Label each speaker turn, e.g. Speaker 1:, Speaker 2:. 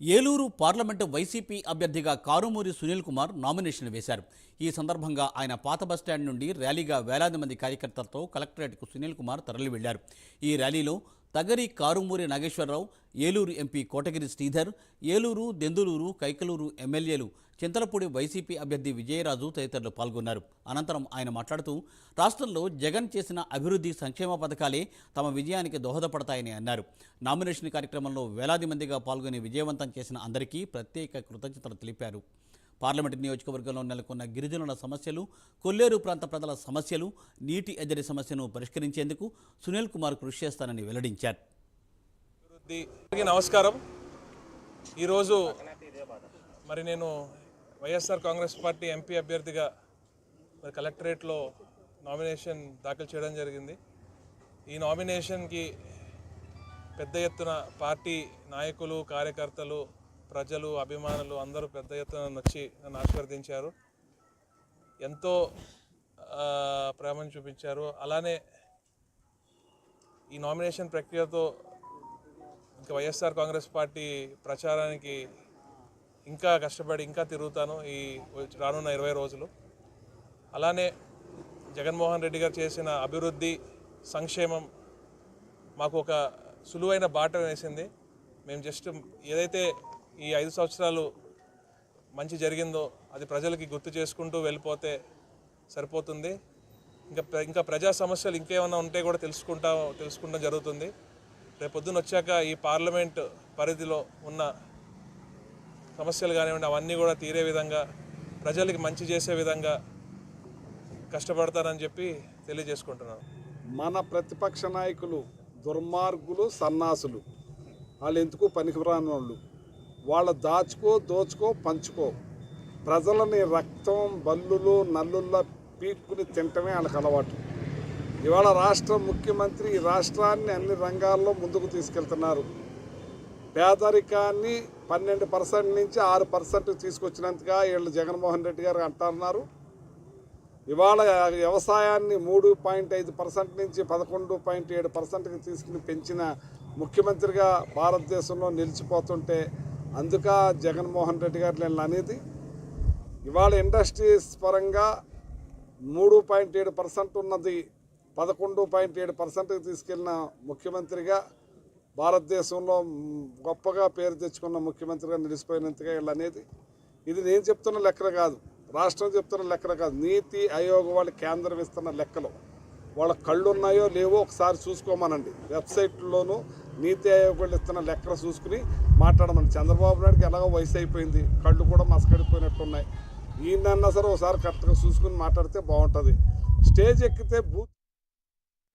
Speaker 1: Eluru parliament YCP అభ్యర్థిగా Karumuri Sunil Kumar nomination వేశారు. ఈ సందర్భంగా ఆయన పాత బస్టాండ్ నుండి ర్యాలీగా వేలాది మంది కార్యకర్తలతో కలెక్టరేట్కు సునీల్ కుమార్ తరలి వెళ్ళారు ఈ ర్యాలీలో తగరి కారుమూరి నాగేశ్వరరావు ఏలూరు ఎంపీ కోటగిరి శ్రీధర్ ఏలూరు దెందులూరు కైకలూరు ఎమ్మెల్యేలు చింతలపూడి వైసీపీ అభ్యర్థి విజయరాజు తదితరులు పాల్గొన్నారు. అనంతరం ఆయన మాట్లాడుతూ రాష్ట్రంలో జగన్ చేసిన అభివృద్ధి సంక్షేమ పథకాలే తమ విజయానికి దోహదపడతాయని అన్నారు. నామినేషన్ కార్యక్రమంలో వేలాది మందిగా పాల్గొని విజయవంతం చేసిన అందరికీ ప్రత్యేక కృతజ్ఞతలు తెలిపారు. పార్లమెంటు నియోజకవర్గంలో నెలకొన్న గిరిజనుల సమస్యలు కొల్లేరు ప్రాంత ప్రజల సమస్యలు నీటి ఎద్దడి సమస్యను పరిష్కరించేందుకు సునీల్ కుమార్ కృషి చేస్తానని వెల్లడించారు.
Speaker 2: నమస్కారం. ఈరోజు మరి నేను వైఎస్ఆర్ కాంగ్రెస్ పార్టీ ఎంపీ అభ్యర్థిగా మరి కలెక్టరేట్లో నామినేషన్ దాఖలు చేయడం జరిగింది. ఈ నామినేషన్కి పెద్ద ఎత్తున పార్టీ నాయకులు కార్యకర్తలు ప్రజలు అభిమానులు అందరూ పెద్ద ఎత్తున వచ్చి నన్ను ఆశీర్వదించారు ఎంతో ప్రేమను చూపించారు. అలానే ఈ నామినేషన్ ప్రక్రియతో ఇంకా వైఎస్ఆర్ కాంగ్రెస్ పార్టీ ప్రచారానికి ఇంకా కష్టపడి ఇంకా తిరుగుతాను ఈ రానున్న ఇరవై రోజులు. అలానే జగన్మోహన్ రెడ్డి గారు చేసిన అభివృద్ధి సంక్షేమం మాకు ఒక సులువైన బాట వేసింది. మేము జస్ట్ ఏదైతే ఈ ఐదు సంవత్సరాలు మంచి జరిగిందో అది ప్రజలకి గుర్తు చేసుకుంటూ వెళ్ళిపోతే సరిపోతుంది. ఇంకా ప్ర- ఇంకా ప్రజా సమస్యలు ఇంకేమైనా ఉంటే కూడా తెలుసుకుంటా తెలుసుకుంటాం జరుగుతుంది. రేపొద్దున వచ్చాక ఈ పార్లమెంట్ పరిధిలో ఉన్న సమస్యలు కానివ్వండి అవన్నీ కూడా తీరే విధంగా ప్రజలకి మంచి చేసే విధంగా కష్టపడతానని చెప్పి తెలియజేసుకుంటున్నాను.
Speaker 3: మన ప్రతిపక్ష నాయకులు దుర్మార్గులు సన్నాసులు. వాళ్ళు ఎందుకు పనికిరాని వాళ్ళు వాళ్ళ దాచుకో దోచుకో పంచుకో. ప్రజలని రక్తం బల్లులు నల్లుల్లో పీక్కుని తింటమే వాళ్ళకి అలవాటు. ఇవాళ రాష్ట్ర ముఖ్యమంత్రి ఈ రాష్ట్రాన్ని అన్ని రంగాల్లో ముందుకు తీసుకెళ్తున్నారు. పేదరికాన్ని పన్నెండు పర్సెంట్ నుంచి ఆరు పర్సెంట్ తీసుకొచ్చినంతగా వీళ్ళు జగన్మోహన్ రెడ్డి గారు అంటున్నారు ఇవాళ వ్యవసాయాన్ని మూడు పాయింట్ ఐదు పర్సెంట్ నుంచి పదకొండు పాయింట్ ఏడు పర్సెంట్కి తీసుకుని పెంచిన ముఖ్యమంత్రిగా భారతదేశంలో నిలిచిపోతుంటే అందుక జగన్మోహన్ రెడ్డి గారు నేను అనేది ఇవాళ ఇండస్ట్రీస్ పరంగా మూడు పాయింట్ ఏడు పర్సెంట్ ఉన్నది. పదకొండు పాయింట్ ఏడు పర్సెంట్కి తీసుకెళ్ళిన ముఖ్యమంత్రిగా భారతదేశంలో గొప్పగా పేరు తెచ్చుకున్న ముఖ్యమంత్రిగా నిలిచిపోయినంతగా వీళ్ళనేది ఇది నేను చెప్తున్న లెక్కలు కాదు. రాష్ట్రం చెప్తున్న లెక్కలు కాదు. నీతి ఆయోగ్ వాళ్ళు కేంద్రం ఇస్తున్న లెక్కలు. వాళ్ళ కళ్ళు ఉన్నాయో లేవో ఒకసారి చూసుకోమనండి. వెబ్సైట్లోనూ నీతి ఆయోగ్ ఇస్తున్న లెక్కలు చూసుకుని మాట్లాడమని. చంద్రబాబు నాయుడుకి ఎలాగో వయసు అయిపోయింది. కళ్ళు కూడా మసకడిపోయినట్టున్నాయి. ఈయనన్నా సరే ఒకసారి కరెక్ట్గా చూసుకుని మాట్లాడితే బాగుంటుంది. స్టేజ్ ఎక్కితే బూత్